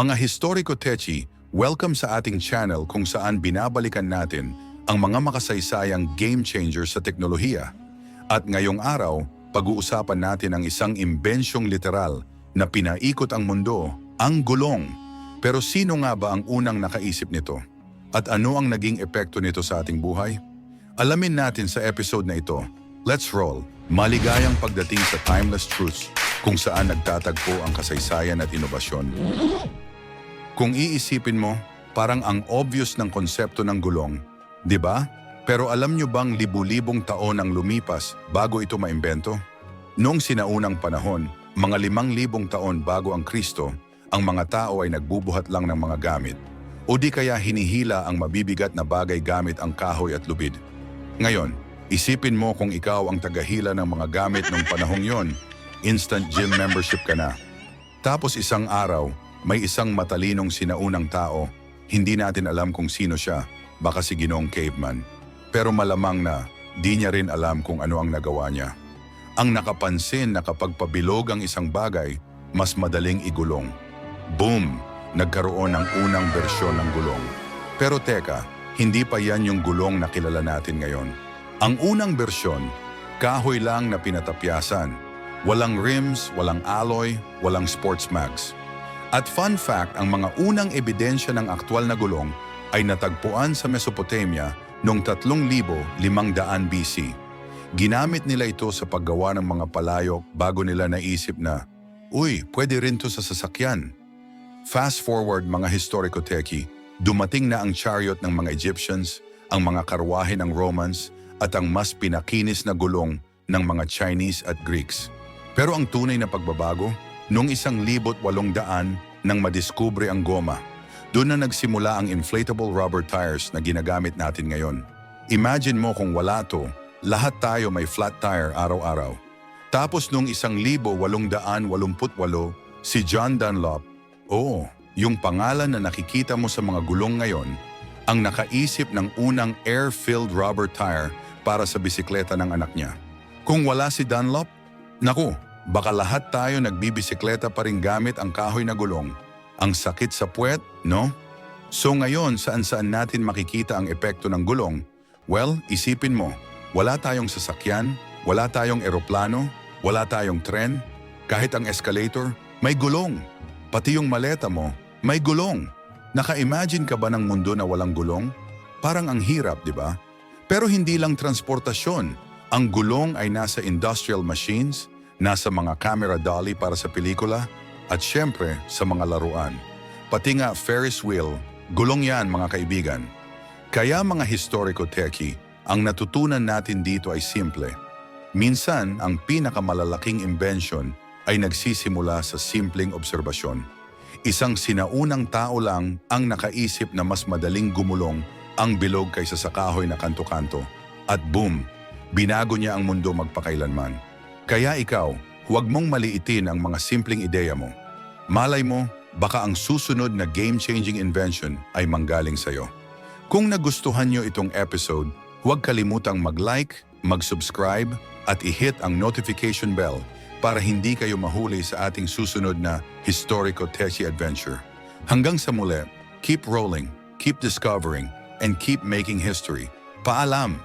Mga historiko techi, welcome sa ating channel kung saan binabalikan natin ang mga makasaysayang game changer sa teknolohiya. At ngayong araw, pag-uusapan natin ang isang imbensyong literal na pinaikot ang mundo, ang gulong. Pero sino nga ba ang unang nakaisip nito? At ano ang naging epekto nito sa ating buhay? Alamin natin sa episode na ito. Let's roll! Maligayang pagdating sa Timeless Truths kung saan nagtatagpo ang kasaysayan at inobasyon. Kung iisipin mo, parang ang obvious ng konsepto ng gulong, di ba? Pero alam nyo bang libu-libong taon ang lumipas bago ito maimbento? Noong sinaunang panahon, mga limang libong taon bago ang Kristo, ang mga tao ay nagbubuhat lang ng mga gamit. O di kaya hinihila ang mabibigat na bagay gamit ang kahoy at lubid. Ngayon, isipin mo kung ikaw ang tagahila ng mga gamit ng panahong yon, instant gym membership ka na. Tapos isang araw, may isang matalinong sinaunang tao, hindi natin alam kung sino siya, baka si Ginong Caveman. Pero malamang na, di niya rin alam kung ano ang nagawa niya. Ang nakapansin na kapag pabilog ang isang bagay, mas madaling igulong. Boom! Nagkaroon ng unang bersyon ng gulong. Pero teka, hindi pa yan yung gulong na kilala natin ngayon. Ang unang bersyon, kahoy lang na pinatapyasan. Walang rims, walang alloy, walang sports mags. At fun fact, ang mga unang ebidensya ng aktwal na gulong ay natagpuan sa Mesopotamia noong 3,500 BC. Ginamit nila ito sa paggawa ng mga palayok bago nila naisip na, Uy, pwede rin to sa sasakyan. Fast forward mga historiko teki, dumating na ang chariot ng mga Egyptians, ang mga karwahe ng Romans, at ang mas pinakinis na gulong ng mga Chinese at Greeks. Pero ang tunay na pagbabago, noong isang libot walong daan nang madiskubre ang goma, doon na nagsimula ang inflatable rubber tires na ginagamit natin ngayon. Imagine mo kung wala to, lahat tayo may flat tire araw-araw. Tapos noong isang libo walong daan walumput walo, si John Dunlop, oo, yung pangalan na nakikita mo sa mga gulong ngayon, ang nakaisip ng unang air-filled rubber tire para sa bisikleta ng anak niya. Kung wala si Dunlop, naku, baka lahat tayo nagbibisikleta pa rin gamit ang kahoy na gulong. Ang sakit sa puwet, no? So ngayon, saan-saan natin makikita ang epekto ng gulong? Well, isipin mo, wala tayong sasakyan, wala tayong eroplano, wala tayong tren, kahit ang escalator, may gulong. Pati yung maleta mo, may gulong. Naka-imagine ka ba ng mundo na walang gulong? Parang ang hirap, di ba? Pero hindi lang transportasyon. Ang gulong ay nasa industrial machines, nasa mga camera dolly para sa pelikula, at syempre sa mga laruan. Pati nga Ferris wheel, gulong yan mga kaibigan. Kaya mga historiko teki, ang natutunan natin dito ay simple. Minsan, ang pinakamalalaking invention ay nagsisimula sa simpleng obserbasyon. Isang sinaunang tao lang ang nakaisip na mas madaling gumulong ang bilog kaysa sa kahoy na kanto-kanto. At boom, binago niya ang mundo magpakailanman. Kaya ikaw, huwag mong maliitin ang mga simpleng ideya mo. Malay mo, baka ang susunod na game-changing invention ay manggaling sa'yo. Kung nagustuhan niyo itong episode, huwag kalimutang mag-like, mag-subscribe, at i-hit ang notification bell para hindi kayo mahuli sa ating susunod na Historico Techi Adventure. Hanggang sa muli, keep rolling, keep discovering, and keep making history. Paalam!